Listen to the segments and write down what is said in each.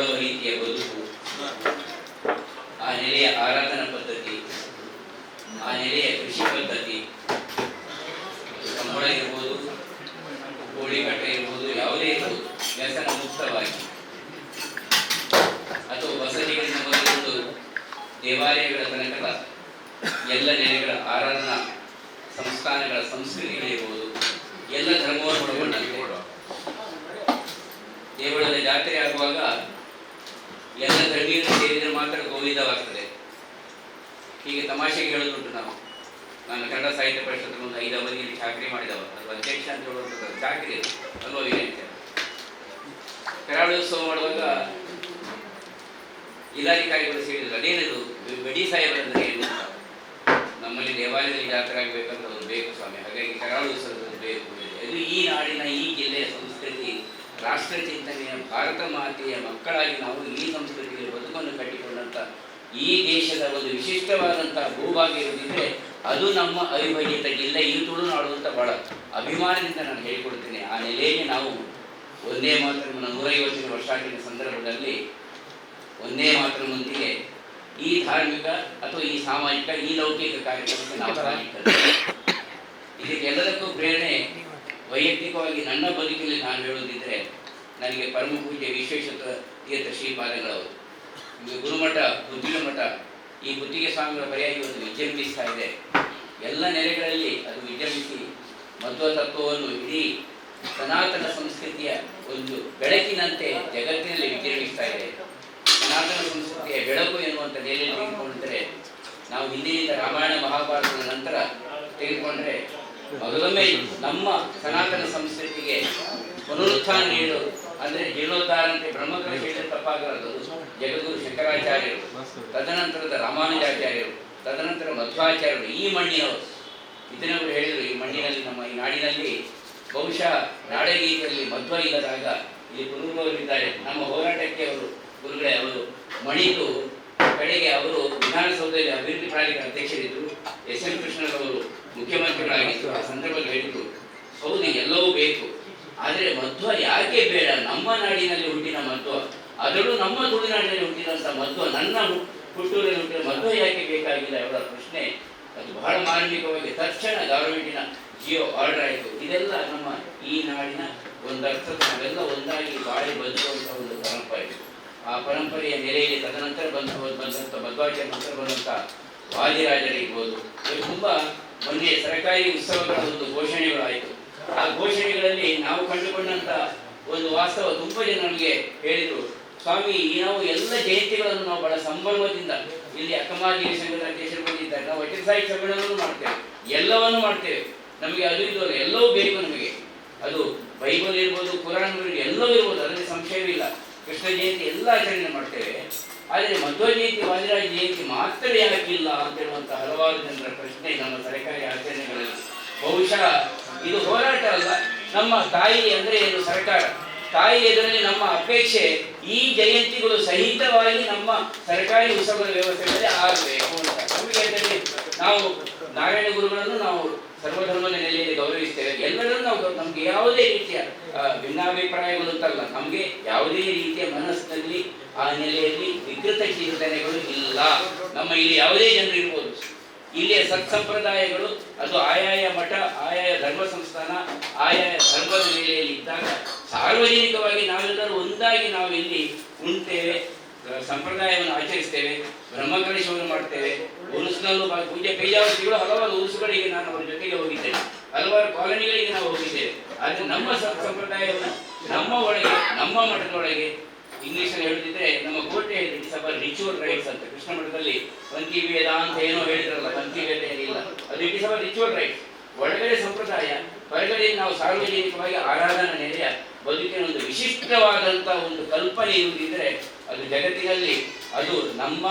ಹೊರಡುವ ರೀತಿಯ ಬದುಕು ಆ ನೆಲೆಯ ಆರಾಧನಾ ಪದ್ಧತಿ, ಆ ನೆಲೆಯ ಕೃಷಿ ಪದ್ಧತಿ. ಕಂಬಳ ಇರ್ಬೋದು, ಕೋಳಿ ಕಟ್ಟ ಇರ್ಬೋದು, ಯಾವುದೇ ಇರ್ಬೋದು, ವ್ಯಸನ ಮುಕ್ತವಾಗಿ. ಅಥವಾ ಬಸದಿಗಳಿಂದ ಮೊದಲುಗೊಂಡು ದೇವಾಲಯಗಳ ತನಕದ ಎಲ್ಲ ನೆಲೆಗಳ ಆರಾಧನಾ ಸಂಸ್ಥಾನಗಳ ಸಂಸ್ಕೃತಿಗಳಿರ್ಬೋದು. ಎಲ್ಲ ಧರ್ಮವನ್ನು ಒಳಗೊಂಡಂತೆ. ದೇವಳದ ಜಾತ್ರೆ ಆಗುವಾಗ ಎಲ್ಲ ಧರ್ಮೀಯರು ಸೇರಿದರೆ ಮಾತ್ರ ಗೋವಿಂದವಾಗ್ತದೆ. ಹೀಗೆ ತಮಾಷೆಗೆ ಹೇಳೋದುಂಟು ನಾವು. ನಾನು ಕನ್ನಡ ಸಾಹಿತ್ಯ ಪರಿಷತ್ ಒಂದು ಐದು ಅವಧಿಯಲ್ಲಿ ಚಾಕ್ರಿ ಮಾಡಿದವ ಅದು ಅಧ್ಯಕ್ಷ ಅಂತ ಹೇಳುವಂಥದ್ದು ಚಾಕ್ರಿ ಅದು. ಅಲ್ವಾ ವಿನಂತಿ ಕರಾಳೋತ್ಸವ ಮಾಡುವಾಗ ಜಿಲ್ಲಾಧಿಕಾರಿಗಳು ಸೇರಿದ್ರು ಅದೇನದು? ಬಡಿ ಸಾಹೇಬರಂದ್ರೆ ಏನು ಅಂತ. ನಮ್ಮಲ್ಲಿ ದೇವಾಲಯದಲ್ಲಿ ಜಾತ್ರೆ ಆಗಬೇಕಂತ ಒಂದು ಬೇಕು ಸ್ವಾಮಿ. ಹಾಗಾಗಿ ಕರಾಳೋತ್ಸವದಲ್ಲಿ ಬೇಕು. ಇದು ಈ ನಾಡಿನ ಈ ಸಂಸ್ಕೃತಿ ರಾಷ್ಟ್ರ ಚಿಂತನೆಯ ಭಾರತ ಮಾತೆಯ ಮಕ್ಕಳಾಗಿ ನಾವು ಈ ಸಂಸ್ಕೃತಿಗೆ ಬದುಕನ್ನು ಕಟ್ಟಿಕೊಂಡಂತ ಈ ದೇಶದ ಒಂದು ವಿಶಿಷ್ಟವಾದಂತಹ ಭೂಭಾಗ ಇರುವುದಿದ್ರೆ ಅದು ನಮ್ಮ ಅವಿಭಜಿತ ಜಿಲ್ಲೆ ಈ ತುಳುನಾಡು ಅಂತ ಬಹಳ ಅಭಿಮಾನದಿಂದ ನಾನು ಹೇಳಿಕೊಡ್ತೇನೆ, ಆ ನೆಲೆಯಲ್ಲಿ ನಾವು ಒಂದೇ ಮಾತ್ರ ನೂರೈವತ್ತಿನ ವರ್ಷಾಟಿನ ಸಂದರ್ಭದಲ್ಲಿ ಒಂದೇ ಮಾತ್ರ ಮುಂದಿಗೆ ಈ ಧಾರ್ಮಿಕ ಅಥವಾ ಈ ಸಾಮಾಜಿಕ, ಈ ಲೌಕಿಕ ಕಾರ್ಯಕ್ರಮಕ್ಕೆ ನಾವು ಇದಕ್ಕೆಲ್ಲದಕ್ಕೂ ಪ್ರೇರಣೆ, ವೈಯಕ್ತಿಕವಾಗಿ ನನ್ನ ಬದುಕಿನಲ್ಲಿ ನಾನು ಹೇಳುವುದಿದ್ರೆ ನನಗೆ ಪರಮ ಪೂಜ್ಯ ವಿಶ್ವೇಶ್ವರ ತೀರ್ಥ ಶ್ರೀಪಾದಗಳವರು ಗುರುಮಠ ಬುದ್ಧಿನ ಮಠ, ಈ ಗುತ್ತಿಗೆ ಸ್ವಾಮಿಗಳ ಪರ್ಯಾಯ ಒಂದು ವಿಜೃಂಭಿಸ್ತಾ ಇದೆ. ಎಲ್ಲ ನೆಲೆಗಳಲ್ಲಿ ಅದು ವಿಜೃಂಭಿಸಿ ಮಧ್ವ ತತ್ವವನ್ನು ಇಡೀ ಸನಾತನ ಸಂಸ್ಕೃತಿಯ ಒಂದು ಬೆಳಕಿನಂತೆ ಜಗತ್ತಿನಲ್ಲಿ ವಿಜೃಂಭಿಸ್ತಾ ಇದೆ. ಸನಾತನ ಸಂಸ್ಕೃತಿಯ ಬೆಳಕು ಎನ್ನುವಂಥ ನೆಲೆಯಲ್ಲಿ ತೆಗೆದುಕೊಂಡಿದ್ದರೆ ನಾವು ಹಿಂದಿನಿಂದ ರಾಮಾಯಣ, ಮಹಾಭಾರತದ ನಂತರ ತೆಗೆದುಕೊಂಡ್ರೆ ಮೊದಲೊಮ್ಮೆ ನಮ್ಮ ಸನಾತನ ಸಂಸ್ಕೃತಿಗೆ ಪುನರುತ್ಥಾನ ನೀಡೋದು ಅಂದ್ರೆ ಜೀರ್ಣೋದ್ಧಾರಂತೆ ಬ್ರಹ್ಮಗ್ರಂಥ ಹೇಳಿದ್ರೆ ತಪ್ಪಾಗಲಾರದು ಜಗದ್ಗುರು ಶಂಕರಾಚಾರ್ಯರು, ತದನಂತರದ ರಾಮಾನುಜಾಚಾರ್ಯರು, ತದನಂತರ ಮಧ್ವಾಚಾರ್ಯರು, ಈ ಮಣ್ಣಿನವರು. ಇದನ್ನವರು ಹೇಳಿದರು, ಈ ಮಣ್ಣಿನಲ್ಲಿ ನಮ್ಮ, ಈ ನಾಡಿನಲ್ಲಿ ಬಹುಶಃ ನಾಡಗೀತೆಯಲ್ಲಿ ಮಧ್ವ ಇಲ್ಲದಾಗ ಇಲ್ಲಿ ಗುರುಗಳವರಿದ್ದಾರೆ ನಮ್ಮ ಹೋರಾಟಕ್ಕೆ ಅವರು, ಗುರುಗಳೇ, ಅವರು ಮಣಿದು ಕಡೆಗೆ ಅವರು ವಿಧಾನಸೌಧದಲ್ಲಿ ಅಭಿವೃದ್ಧಿ ಪ್ರಾಧಿಕಾರ ಅಧ್ಯಕ್ಷರಿದ್ದರು. S M ಕೃಷ್ಣರವರು ಮುಖ್ಯಮಂತ್ರಿಗಳಾಗಿದ್ದರು. ಆ ಸಂದರ್ಭದಲ್ಲಿ ಹೇಳಿದ್ರು, ಹೌದು, ಎಲ್ಲವೂ ಬೇಕು. ಆದರೆ ಮಧ್ವ ಯಾಕೆ ಬೇಡ? ನಮ್ಮ ನಾಡಿನಲ್ಲಿ ಹುಟ್ಟಿದ ಮಧ್ವ. ಅದರಲ್ಲೂ ನಮ್ಮ ತುಳುನಾಡಿನಲ್ಲಿ ಹುಟ್ಟಿದಂಥ ಮಧ್ವ, ನನ್ನ ಹುಟ್ಟೂರಲ್ಲಿ ಹುಟ್ಟಿದ ಮಧ್ವ ಯಾಕೆ ಬೇಕಾಗಿಲ್ಲ ಅವರ ಪ್ರಶ್ನೆ ಅದು ಬಹಳ ಮಾರ್ಮಿಕವಾಗಿ ತಕ್ಷಣ ಗೌರ್ಮೆಂಟಿನ ಜಿಯೋ ಆರ್ಡರ್ ಆಯಿತು. ಇದೆಲ್ಲ ನಮ್ಮ ಈ ನಾಡಿನ ಒಂದು ಅರ್ಥದ ನಾವೆಲ್ಲ ಒಂದಾಗಿ ಬಾಳಿ ಬದುಕುವಂಥ ಒಂದು ಪರಂಪರೆ. ಆ ಪರಂಪರೆಯ ನೆಲೆಯಲ್ಲಿ ತದನಂತರ ಬಂದ ಬಂದಂಥ ಮಧ್ವಾಚಾರ್ಯ ನಂತರ ಬಂದಂಥ ವಾದಿರಾಜರಿರ್ಬೋದು. ತುಂಬಾ ಮೊನ್ನೆ ಸರ್ಕಾರಿ ಉತ್ಸವಗಳ ಒಂದು ಘೋಷಣೆಗಳಾಯಿತು. ಆ ಘೋಷಣೆಗಳಲ್ಲಿ ನಾವು ಕಂಡುಕೊಂಡಂತ ಒಂದು ವಾಸ್ತವ ತುಂಬಾ ಜನ ನಮಗೆ ಹೇಳಿದ್ರು. ಸ್ವಾಮಿ ನಾವು ಎಲ್ಲ ಜಯಂತಿಗಳನ್ನು ನಾವು ಬಹಳ ಸಂಭ್ರಮದಿಂದ ಇಲ್ಲಿ ಅಕ್ಕಮಾದೇವಿ ಸಂಘದ ಅಧ್ಯಕ್ಷರು ಬಂದಿದ್ದಾರೆ. ನಾವು ವಚನ ಸಾಹಿತ್ಯ ಸಮ್ಮೇಳನವನ್ನು ಮಾಡ್ತೇವೆ. ಎಲ್ಲವನ್ನು ಮಾಡ್ತೇವೆ. ನಮಗೆ ಅದು ಇದು ಎಲ್ಲವೂ ಬೇಕು ನಮಗೆ. ಅದು ಬೈಬಲ್ ಇರ್ಬೋದು ಪುರಾಣ ಎಲ್ಲವೂ ಇರ್ಬೋದು, ಅದರಲ್ಲಿ ಸಂಶಯವಿಲ್ಲ. ಕೃಷ್ಣ ಜಯಂತಿ ಎಲ್ಲ ಆಚರಣೆ ಮಾಡ್ತೇವೆ. ಆದರೆ ಮಧ್ವ ಜಯಂತಿ, ವಾದಿರಾಜ ಜಯಂತಿ ಮಾತ್ರ ಯಾಕಿಲ್ಲ ಅಂತ ಹೇಳುವಂತ ಹಲವಾರು ಜನರ ಪ್ರಶ್ನೆ ನಮ್ಮ ಸರ್ಕಾರಿ ಆಚರಣೆಗಳಲ್ಲಿ. ಬಹುಶಃ ಇದು ಹೋರಾಟ ಅಲ್ಲ ನಮ್ಮ ತಾಯಿ ಅಂದ್ರೆ ಏನು ಸರ್ಕಾರ? ತಾಯಿ ಎದುರಲ್ಲಿ ನಮ್ಮ ಅಪೇಕ್ಷೆ ಈ ಜಯಂತಿಗಳು ಸಹಿತವಾಗಿ ನಮ್ಮ ಸರ್ಕಾರಿ ಉತ್ಸವದ ವ್ಯವಸ್ಥೆಗಳಲ್ಲಿ ಆಗಬೇಕು ಅಂತ. ನಾವು ನಾರಾಯಣ ಗುರುಗಳನ್ನು ನಾವು ಸರ್ವಧರ್ಮ ನೆಲೆಯಲ್ಲಿ ಗೌರವಿಸ್ತೇವೆ. ಎಲ್ಲರನ್ನು ನಾವು ನಮಗೆ ಯಾವುದೇ ರೀತಿಯ ಭಿನ್ನಾಭಿಪ್ರಾಯಗಳು ಅಂತಲ್ಲ. ನಮಗೆ ಯಾವುದೇ ರೀತಿಯ ಮನಸ್ಸಿನಲ್ಲಿ, ಆ ನೆಲೆಯಲ್ಲಿ ವಿಕೃತ ಚಿಂತನೆಗಳು ಇಲ್ಲ. ನಮ್ಮ ಇಲ್ಲಿ ಯಾವುದೇ ಜನರು ಇರ್ಬೋದು. ಇಲ್ಲಿಯ ಸತ್ಸಂಪ್ರದಾಯಗಳು, ಅದು ಆಯಾಯ ಮಠ, ಆಯಾಯ ಧರ್ಮ ಸಂಸ್ಥಾನ, ಆಯಾಯ ಧರ್ಮದ ನೆಲೆಯಲ್ಲಿ ಇದ್ದಾಗ ಸಾರ್ವಜನಿಕವಾಗಿ ನಾವೆಲ್ಲರೂ ಒಂದಾಗಿ ನಾವು ಇಲ್ಲಿ ಉಣ್ತೇವೆ ಸಂಪ್ರದಾಯವನ್ನು ಆಚರಿಸ್ತೇವೆ ಬ್ರಹ್ಮಕಲಶವನ್ನು ಮಾಡ್ತೇವೆ, ಉರುಸಿನಲ್ಲೂ ಪೂಜೆ ಪೇಜಾವತಿಗಳು ಹಲವಾರು ಉರುಸುಗಳಿಗೆ ನಾನು ಅವರ ಜೊತೆಗೆ ಹೋಗಿದ್ದೇನೆ. ಹಲವಾರು ಕಾಲೋನಿಗಳಿಗೆ ನಾವು ಹೋಗಿದ್ದೇವೆ. ಆದರೆ ನಮ್ಮ ಸತ್ ಸಂಪ್ರದಾಯವನ್ನು ನಮ್ಮ ಒಳಗೆ, ನಮ್ಮ ಮಠದೊಳಗೆ ಇಂಗ್ಲಿಷ್ ಅಲ್ಲಿ ನಮ್ಮ ಕೋಟೆ ರಿಚುವಲ್ ರೈಟ್ಸ್ ಅಂತ ಕೃಷ್ಣ ಮಠದಲ್ಲಿ ಪಂಚಿ ವೇದ ಅಂತ ಏನೋ ಹೇಳಿದ್ರಲ್ಲ ಪಂಚಿ ವೇದ ಏನಿಲ್ಲ. ಅದು ಇಟ್ ಇಸ್ ರಿಚುವಲ್ ರೈಟ್ಸ್. ಒಳಗಡೆ ಸಂಪ್ರದಾಯ, ಹೊರಗಡೆ ನಾವು ಸಾರ್ವಜನಿಕವಾಗಿ ಆರಾಧನಾ ನೆಲೆಯ ಬದುಕಿನ ಒಂದು ವಿಶಿಷ್ಟವಾದಂತ ಒಂದು ಕಲ್ಪನೆ ಇರುವುದಿದ್ರೆ ಅದು ಜಗತ್ತಿನಲ್ಲಿ ಅದು ನಮ್ಮ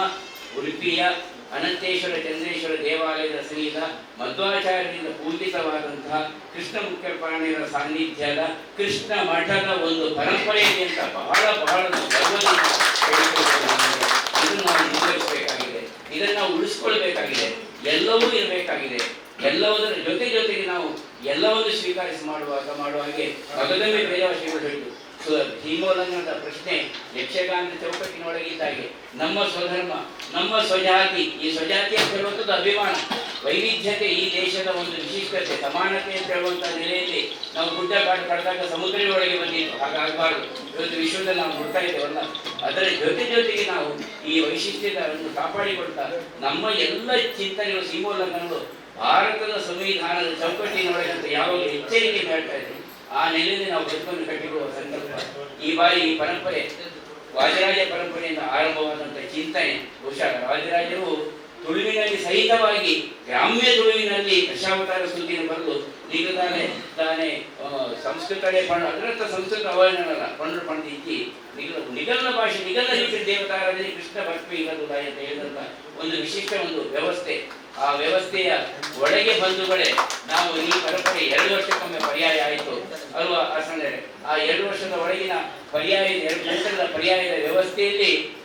ಉಡುಪಿಯ ಅನಂತೇಶ್ವರ, ಚಂದ್ರೇಶ್ವರ ದೇವಾಲಯದ ಸನ್ನಿಧ ಮಧ್ವಾಚಾರ್ಯರಿಂದ ಪೂಜಿತವಾದಂತಹ ಕೃಷ್ಣ ಮುಖ್ಯಪ್ರಾಣಿಯರ ಸಾನ್ನಿಧ್ಯದ ಕೃಷ್ಣ ಮಠದ ಒಂದು ಪರಂಪರೆ ಅಂತ ಬಹಳ ಬಹಳ ಇದನ್ನು ನಾವು ಇದನ್ನು ನಾವು ಉಳಿಸ್ಕೊಳ್ಬೇಕಾಗಿದೆ. ಎಲ್ಲವೂ ಇರಬೇಕಾಗಿದೆ. ಎಲ್ಲವುದರ ಜೊತೆ ಜೊತೆಗೆ ನಾವು ಎಲ್ಲವನ್ನು ಸ್ವೀಕರಿಸಿ ಮಾಡುವಾಗ, ಮಾಡುವ ಹಾಗೆ ಅಗಲವೇ ಬೇರೆ ಹೇಳಿತು ಸೀಮೋಲ್ಲಂಘನದ ಪ್ರಶ್ನೆ ಯಕ್ಷಗಾನದ ಚೌಕಟ್ಟಿನೊಳಗಿದ್ದಾಗೆ. ನಮ್ಮ ಸ್ವಧರ್ಮ, ನಮ್ಮ ಸ್ವಜಾತಿ, ಈ ಸ್ವಜಾತಿ ಅಂತ ಹೇಳುವಂಥದ್ದು ಅಭಿಮಾನ. ವೈವಿಧ್ಯತೆ ಈ ದೇಶದ ಒಂದು ವಿಶಿಷ್ಟತೆ, ಸಮಾನತೆ ಅಂತ ಹೇಳುವಂಥ ನೆಲೆಯಲ್ಲಿ ನಾವು ಗುಡ್ಡ ಕಾಡು ಕಳೆದಾಗ ಸಮುದ್ರದ ಒಳಗೆ ಬಂದಿತ್ತು ಹಾಗಾಗಬಾರ್ದು. ಇವತ್ತು ವಿಶ್ವದಲ್ಲಿ ನಾವು ನೋಡ್ತಾ ಇದ್ದೇವಲ್ಲ. ಅದರ ಜೊತೆ ಜೊತೆಗೆ ನಾವು ಈ ವೈಶಿಷ್ಟ್ಯವನ್ನು ಕಾಪಾಡಿಕೊಳ್ತಾ ನಮ್ಮ ಎಲ್ಲ ಚಿಂತನೆಗಳು ಸೀಮೋಲ್ಲಂಘನಗಳು ಭಾರತದ ಸಂವಿಧಾನದ ಚೌಕಟ್ಟಿನೊಳಗೆ ಅಂತ ಯಾವಾಗಲೂ ಎಚ್ಚರಿಕೆ ಹೇಳ್ತಾ ಇದ್ದೀವಿ ಆ ನೆಲೆಯಲ್ಲಿ ನಾವು ಬದುಕನ್ನು ಸಂಕಲ್ಪ ಈ ಬಾರಿ ಈ ಪರಂಪರೆ, ವಾಜರಾಜ ಪರಂಪರೆಯಿಂದ ಆರಂಭವಾದಂಥ ಚಿಂತನೆ ಬಹುಶಃ ರಾಜರಾಜರು ತುಳುವಿನಲ್ಲಿ ಸಹಿತವಾಗಿ ಗ್ರಾಮ್ಯ ತುಳುವಿನಲ್ಲಿ ದಶಾವತಾರ ಸ್ತುತಿಯನ್ನು ಬರೆದು ಈಗ ತಾನೇ ತಾನೇ ಸಂಸ್ಕೃತನೇ ಪಂಡ ಅದರರ್ಥ ಸಂಸ್ಕೃತ ಅವಯನಲ್ಲ ಪಂಡ್ರ ಪಂಡಿತಿ ನಿಗಲ ನಿಗಲ್ನ ಭಾಷೆ ನಿಗಲ್ನ ರೀತಿಯ ದೇವತಾರಾಧನೆ ಕೃಷ್ಣ ಭಕ್ತಿ ಇಲ್ಲದುದಾಯ ಅಂತ ಹೇಳಿದಂಥ ಒಂದು ವಿಶಿಷ್ಟ ಒಂದು ವ್ಯವಸ್ಥೆ. ಆ ವ್ಯವಸ್ಥೆಯ ಒಳಗೆ ಬಂಧುಗಳೇ ನಾವು ಈ ಪರಂಪರೆ ಎರಡು ವರ್ಷಕ್ಕೊಮ್ಮೆ ಪರ್ಯಾಯ ಆಯಿತು. ಅಲ್ವಾ ಅಸಂದರೆ ಆ ಎರಡು ವರ್ಷದ ಒಳಗಿನ ಪರ್ಯಾಯ, ಎರಡು ನಂತರದ ಪರ್ಯಾಯದ ವ್ಯವಸ್ಥೆಯಲ್ಲಿ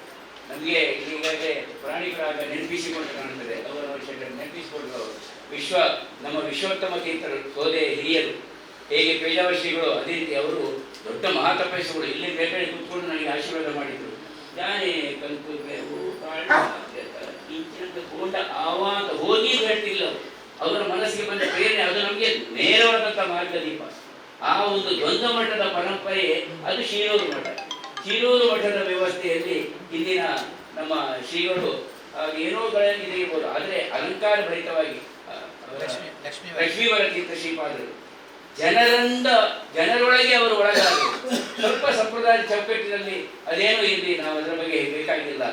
ನಮಗೆ ಈಗಾಗಲೇ ಪ್ರಾಣಿಗಳಾಗ ನೆನಪಿಸಿಕೊಂಡು ಕಾಣುತ್ತದೆ. ಅವರ ವರ್ಷಗಳ ನೆನಪಿಸಿಕೊಂಡು ವಿಶ್ವ, ನಮ್ಮ ವಿಶ್ವೋತ್ತಮ ತೀರ್ಥರು ಸೋದೆ ಹಿರಿಯರು. ಹೇಗೆ ಪೇಜಾವರ್ಷಿಗಳು ಅದೇ ರೀತಿ ಅವರು ದೊಡ್ಡ ಮಹಾತಪಸ್ಸುಗಳು. ಇಲ್ಲಿ ಬೇಕಾದ್ರೆ ಕೂತ್ಕೊಂಡು ನನಗೆ ಆಶೀರ್ವಾದ ಮಾಡಿದ್ರು. ಯಾನೇ ಕಲ್ಪು ಆವಾಗ ಹೋಗಿ ಹೇಳ್ತಿಲ್ಲ ಅವರ. ಮನಸ್ಸಿಗೆ ಬಂದ ಪ್ರೇರಣೆ ಅದು ನಮಗೆ ನೇರವಾದಂಥ ಮಾರ್ಗದೀಪ. ಆ ಒಂದು ದ್ವಂದ್ವ ಮಠದ ಪರಂಪರೆ ಅದು ಶೀರೂರು ಮಠ. ಶೀರೂರು ಮಠದ ವ್ಯವಸ್ಥೆಯಲ್ಲಿ ಇಂದಿನ ನಮ್ಮ ಶ್ರೀಗಳು ಏನೋ ಗಳಲ್ಲಿದೆ ಆದ್ರೆ ಆದರೆ ಅಲಂಕಾರ ಭರಿತವಾಗಿ ಲಕ್ಷ್ಮೀವರ ತೀರ್ಥ ಶ್ರೀಪಾದರು. ಜನರಿಂದ, ಜನರೊಳಗೆ ಅವರು ಒಳಗಾದರು ಸ್ವಲ್ಪ ಸಂಪ್ರದಾಯ ಚೌಕಟ್ಟಿನಲ್ಲಿ ಅದೇನೋ ಇರಲಿ, ನಾವು ಅದರ ಬಗ್ಗೆ ಬೇಕಾಗಿಲ್ಲ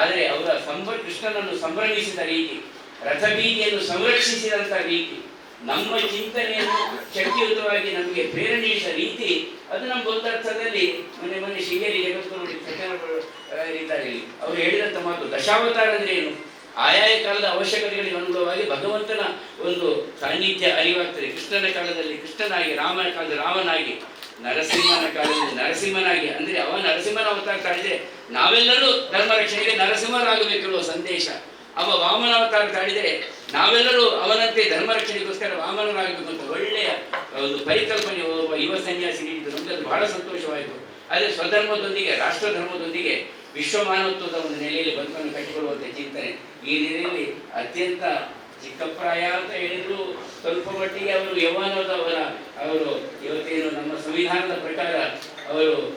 ಆದರೆ ಅವರ ಸಂಭ ಕೃಷ್ಣನನ್ನು ಸಂಭ್ರಮಿಸಿದ ರೀತಿ, ರಥಬೀದಿಯನ್ನು ಸಂರಕ್ಷಿಸಿದಂಥ ರೀತಿ, ನಮ್ಮ ಚಿಂತನೆಯನ್ನು ಶಕ್ತಿಯುತವಾಗಿ ನಮಗೆ ಪ್ರೇರಣೆ ನೀಡಿದ ರೀತಿ, ಅದು ನಮ್ಮ ಗೊತ್ತರ್ಥದಲ್ಲಿ ಮೊನ್ನೆ ಮೊನ್ನೆ ಶೃಂಗೇರಿ ಜಗತ್ತು ಸತ್ಯನಾರಾಯಣ ಇದ್ದಾರೆ ಇಲ್ಲಿ. ಅವರು ಹೇಳಿದಂಥ ಮಾತು ದಶಾವತಾರ ಅಂದ್ರೆ ಏನು ಆಯಾಯ ಕಾಲದ ಅವಶ್ಯಕತೆಗಳಿಗೆ ಅನುಗುಣವಾಗಿ ಭಗವಂತನ ಒಂದು ಸಾನ್ನಿಧ್ಯ ಅರಿವಾಗ್ತದೆ. ಕೃಷ್ಣನ ಕಾಲದಲ್ಲಿ ಕೃಷ್ಣನಾಗಿ, ರಾಮನ ಕಾಲದಲ್ಲಿ ರಾಮನಾಗಿ, ನರಸಿಂಹನ ಕಾಲದಲ್ಲಿ ನರಸಿಂಹನಾಗಿ. ಅಂದ್ರೆ ಅವ ನರಸಿಂಹನ ಅವತಾರ ತಾಳಿದ್ರೆ ನಾವೆಲ್ಲರೂ ಧರ್ಮ ರಕ್ಷಣೆಗೆ ನರಸಿಂಹರಾಗಬೇಕೆನ್ನುವ ಸಂದೇಶ ಅವ ವಾಮನ ಅವತಾರ ತಾಳಿದರೆ ನಾವೆಲ್ಲರೂ ಅವನಂತೆ ಧರ್ಮ ರಕ್ಷಣೆಗೋಸ್ಕರ ವಾಮನರಾಗಬೇಕು ಅಂತ ಒಳ್ಳೆಯ ಒಂದು ಪರಿಕಲ್ಪನೆ ಯುವ ಸನ್ಯಾಸಿ ನೀಡಿದ್ದು ನಮ್ಗೆ ಬಹಳ ಸಂತೋಷವಾಯಿತು. ಆದರೆ ಸ್ವಧರ್ಮದೊಂದಿಗೆ ರಾಷ್ಟ್ರ ಧರ್ಮದೊಂದಿಗೆ ವಿಶ್ವ ಮಾನವತ್ವದ ಒಂದು ನೆಲೆಯಲ್ಲಿ ಬದುಕನ್ನು ಕಟ್ಟಿಕೊಳ್ಳುವಂಥ ಚಿಂತನೆ. ಈ ನೆಲೆಯಲ್ಲಿ ಅತ್ಯಂತ ಚಿಕ್ಕಪ್ರಾಯ ಅಂತ ಹೇಳಿದ್ರು ಸ್ವಲ್ಪ ಮಟ್ಟಿಗೆ ಅವರು ಯೌವನದವರ ಅವರು. ಇವತ್ತೇನು ನಮ್ಮ ಸಂವಿಧಾನದ ಪ್ರಕಾರ ಅವರು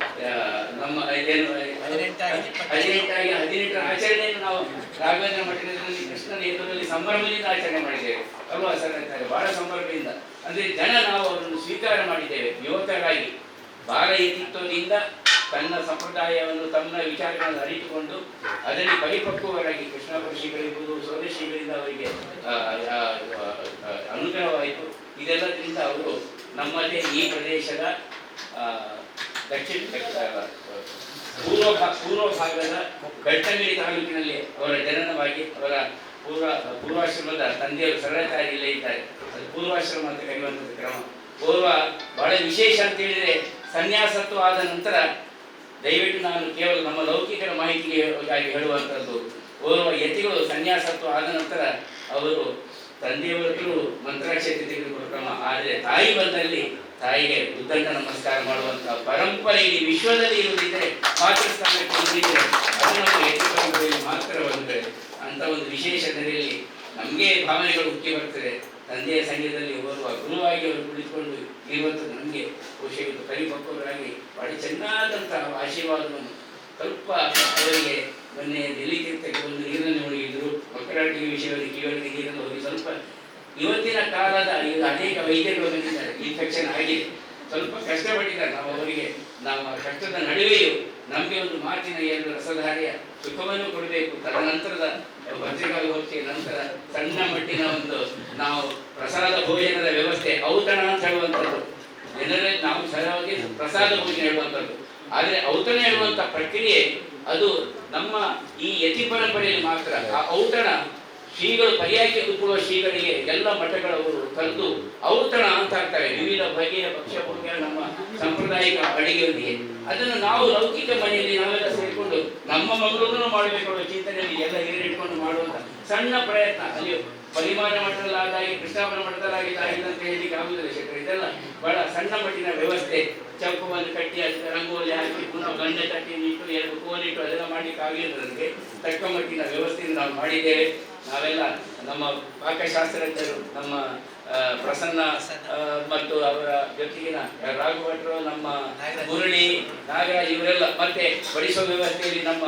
ನಮ್ಮ ಇದೇನು ಹದಿನೆಂಟಾಗಿ, ಹದಿನೆಂಟರ ಆಚರಣೆಯನ್ನು ನಾವು ರಾಘವೇಂದ್ರ ಮಠದಲ್ಲಿ ಕೃಷ್ಣನ ಎದುರಲ್ಲಿ ಸಂಭ್ರಮದಿಂದ ಆಚರಣೆ ಮಾಡಿದ್ದೇವೆ. ಅಲ್ವಾ ಸರ್ ಅಂತಾರೆ? ಬಹಳ ಸಂಭ್ರಮದಿಂದ. ಅಂದ್ರೆ ಜನ ನಾವು ಅವರನ್ನು ಸ್ವೀಕಾರ ಮಾಡಿದ್ದೇವೆ. ಯುವಕರಾಗಿ ಬಾಲ ಎತ್ತಿತ್ತೋದಿಂದ ತನ್ನ ಸಂಪ್ರದಾಯವನ್ನು ತನ್ನ ವಿಚಾರಗಳನ್ನು ಅರಿತುಕೊಂಡು ಅದರಲ್ಲಿ ಪರಿಪಕ್ವರಾಗಿ ಕೃಷ್ಣಾಪುರ ಶ್ರೀಗಳಿರ್ಬೋದು ಸ್ವದೇಶಿಗಳಿಂದ ಅವರಿಗೆ ಅನುಗ್ರಹವಾಯಿತು. ಇದೆಲ್ಲದರಿಂದ ಅವರು ನಮ್ಮದೇ ಈ ಪ್ರದೇಶದ ದಕ್ಷಿಣ ಪೂರ್ವ ಪೂರ್ವ ಭಾಗದ ಬೆಟ್ಟಂಗಡಿ ತಾಲೂಕಿನಲ್ಲಿ ಅವರ ಜನನವಾಗಿ ಅವರ ಪೂರ್ವ, ಪೂರ್ವಾಶ್ರಮದ ತಂದೆಯವರು ಸರಳತಾರಿ ಇಲ್ಲೇ ಇದ್ದಾರೆ. ಅದು ಪೂರ್ವಾಶ್ರಮ ಅಂತ ಕರೆಯುವಂಥದ್ದು ಕ್ರಮ. ಪೂರ್ವ ಬಹಳ ವಿಶೇಷ ಅಂತ ಹೇಳಿದರೆ ಸನ್ಯಾಸತ್ವ ಆದ ನಂತರ ದಯವಿಟ್ಟು ನಾನು ಕೇವಲ ನಮ್ಮ ಲೌಕಿಕರ ಮಾಹಿತಿಗಾಗಿ ಹೇಳುವಂಥದ್ದು ಓರ್ವ ಯತಿಗಳು ಸನ್ಯಾಸತ್ವ ಆದ ನಂತರ ಅವರು ತಂದೆಯವರಿಗೂ ಮಂತ್ರಾಕ್ಷತೆ ತೆಗೆದುಕೊಂಡ ಕ್ರಮ. ಆದರೆ ತಾಯಿ ಬಂದಲ್ಲಿ ತಾಯಿಗೆ ಉದ್ದಂಡ ನಮಸ್ಕಾರ ಮಾಡುವಂತ ಪರಂಪರೆ ಇಡೀ ವಿಶ್ವದಲ್ಲಿ ಇರುವುದಿದ್ರೆ ಪಾಕಿಸ್ತಾನಕ್ಕೆ ಬಂದಿದ್ದರೆ ಅದನ್ನು ಯತಿ ಪರಂಪರೆಯಲ್ಲಿ ಮಾತ್ರ ಬಂದರೆ ಅಂತ ಒಂದು ವಿಶೇಷ ನೆಲೆಯಲ್ಲಿ ನಮಗೆ ಭಾವನೆಗಳು ಹುಟ್ಟಿ ಬರ್ತದೆ. ತಂದೆಯ ಸಂಘದಲ್ಲಿ ಓರ್ವ ಗುರುವಾಗಿ ಅವರು ಕುಳಿತುಕೊಂಡು ಇವತ್ತು ನಮಗೆ ಬಹುಶಃ ಇವತ್ತು ಪರಿಪಕ್ವರಾಗಿ ಬಹಳ ಚೆನ್ನಾದಂತಹ ಆಶೀರ್ವಾದವನ್ನು ಸ್ವಲ್ಪ ಅವರಿಗೆ ಮೊನ್ನೆ ದಿಲ್ಲಿ ತೀರ್ಥಕ್ಕೆ ಒಂದು ನೀರನ್ನು ಮುಳುಗಿದ್ರು ಮಕ್ಕಳಾಟಿಗೆ ವಿಷಯದಲ್ಲಿ ಕಿವಿಗಳಿಗೆ ನೀರನ್ನು ಹೋಗಿ ಸ್ವಲ್ಪ ಇವತ್ತಿನ ಕಾಲದ ಈಗ ಅನೇಕ ವೈದ್ಯರು ಬಂದಿದ್ದಾರೆ. ಇನ್ಫೆಕ್ಷನ್ ಆಗಿದೆ. ಸ್ವಲ್ಪ ಕಷ್ಟಪಟ್ಟಿದ್ದಾರೆ. ನಾವು ಅವರಿಗೆ ನಮ್ಮ ಕಷ್ಟದ ನಡುವೆಯೂ ನಮಗೆ ಒಂದು ಮಾತಿನ ಎರಡು ರಸಧಾರೆಯ ಸುಖವನ್ನು ಕೊಡಬೇಕು. ತದನಂತರದ ಭದ್ರಿಕಾಗೋಷ್ಠಿಯ ನಂತರ ಸಣ್ಣ ಮಟ್ಟಿನ ಒಂದು ನಾವು ಪ್ರಸಾದ ಭೋಜನದ ವ್ಯವಸ್ಥೆ, ಔತಣ ಅಂತ ಹೇಳುವಂಥದ್ದು. ಜನರಲ್ಲಿ ನಾವು ಸರಳವಾಗಿ ಪ್ರಸಾದ ಭೋಜನ ಹೇಳುವಂಥದ್ದು. ಆದರೆ ಔತಣ ಹೇಳುವಂಥ ಪ್ರಕ್ರಿಯೆ, ಅದು ನಮ್ಮ ಈ ಯತಿ ಪರಂಪರೆಯಲ್ಲಿ ಮಾತ್ರ. ಆ ಔತಣ ಶ್ರೀಗಳು ಪರ್ಯಾಯಕ್ಕೆ ಕೂತ್ಕೊಳ್ಳುವ ಶ್ರೀಗಳಿಗೆ ಎಲ್ಲ ಮಠಗಳವರು ಕರೆದು ಔತಣ ವಿವಿಧ ಬಗೆಯ ಭಕ್ಷ್ಯ ನಮ್ಮ ಸಾಂಪ್ರದಾಯಿಕ ಅಡಿಗೆಯೊಂದಿಗೆ ಅದನ್ನು ನಾವು ಲೌಕಿಕ ಮನೆಯಲ್ಲಿ ನಾವೆಲ್ಲ ಸೇರಿಕೊಂಡು ನಮ್ಮ ಮಗಳನ್ನು ಮಾಡಬೇಕು ಚಿಂತನೆಯಲ್ಲಿ ಎಲ್ಲ ಏರಿಟ್ಕೊಂಡು ಮಾಡುವಂತ ಸಣ್ಣ ಪ್ರಯತ್ನ. ಅಲ್ಲಿ ಪರಿಮಾಣ ಮಟ್ಟದಲ್ಲಾದಾಗಿ ಕೃಷ್ಣಾಪನ ಮಟ್ಟದಲ್ಲಾಗಿ ಆಗಿದೆ ಅಂತ ಹೇಳಲಿಕ್ಕೆ ಆಗುವುದಿಲ್ಲ ಶೇಖರ, ಇದೆಲ್ಲ ಬಹಳ ಸಣ್ಣ ಮಟ್ಟಿನ ವ್ಯವಸ್ಥೆ. ಚೌಕವನ್ನು ಕಟ್ಟಿ ಅದಕ್ಕೆ ರಂಗೋಲಿ ಹಾಕಿ ಪುನಃ ಗಂಡೆ ತಟ್ಟಿ ಇಟ್ಟು, ಎರಡು ಕೋಲಿಟ್ಟು ಅದೆಲ್ಲ ಮಾಡ್ಲಿಕ್ಕೆ ಆಗಿಲ್ಲ ನನಗೆ ತಕ್ಕ ಮಟ್ಟಿನ ವ್ಯವಸ್ಥೆಯನ್ನು ನಾವು ಮಾಡಿದ್ದೇವೆ. ನಾವೆಲ್ಲ ನಮ್ಮ ಪಾಕಶಾಸ್ತ್ರಜ್ಞರು, ನಮ್ಮ ಪ್ರಸನ್ನ ಮತ್ತು ಅವರ ಜೊತೆಗಿನ ರಾಘವಟ್ರು ನಮ್ಮ ಮುರಳಿ ನಾಗರಾಜ್ ಇವರೆಲ್ಲ ಮತ್ತೆ ಬಡಿಸುವ ವ್ಯವಸ್ಥೆಯಲ್ಲಿ ನಮ್ಮ